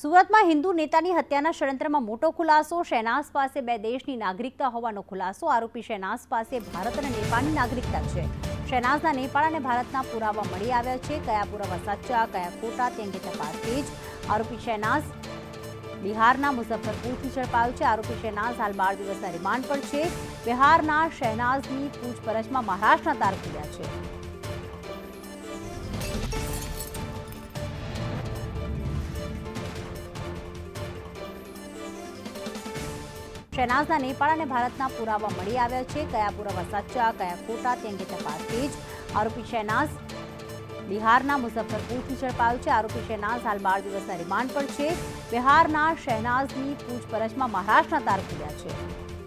સુરતમાં હિન્દુ નેતાની હત્યાના ષડયંત્રમાં મોટો ખુલાસો શહેનાઝ પાસે બે દેશની નાગરિકતા હોવાનો ખુલાસો, આરોપી શહેનાઝ પાસે ભારત અને નેપાળની નાગરિકતા છે. શહેનાઝના નેપાળ અને ભારતના પુરાવા મળી આવ્યા છે. કયા પુરાવા સાચા, કયા ખોટા તે અંગે તપાસ તેજ આરોપી શહેનાઝ બિહારના મુઝફ્ફરપુરથી ઝડપાયો છે. આરોપી શહેનાઝ હાલ બાર દિવસના રિમાન્ડ પર છે. બિહારના શહેનાઝની પૂછપરછમાં મહારાષ્ટ્રના તાર છે. શહેનાઝના નેપાળ અને ભારતના પુરાવા મળી આવ્યા છે. કયા પુરાવા સાચા, કયા ખોટા, તે અંગે તપાસ તેજ આરોપી શહેનાઝ બિહારના મુઝફ્ફરપુરથી ઝડપાયો છે. આરોપી શહેનાઝ હાલ બાર દિવસના રિમાન્ડ પર છે. બિહારના શહેનાઝની પૂછપરછમાં મહારાષ્ટ્રના તાર છે.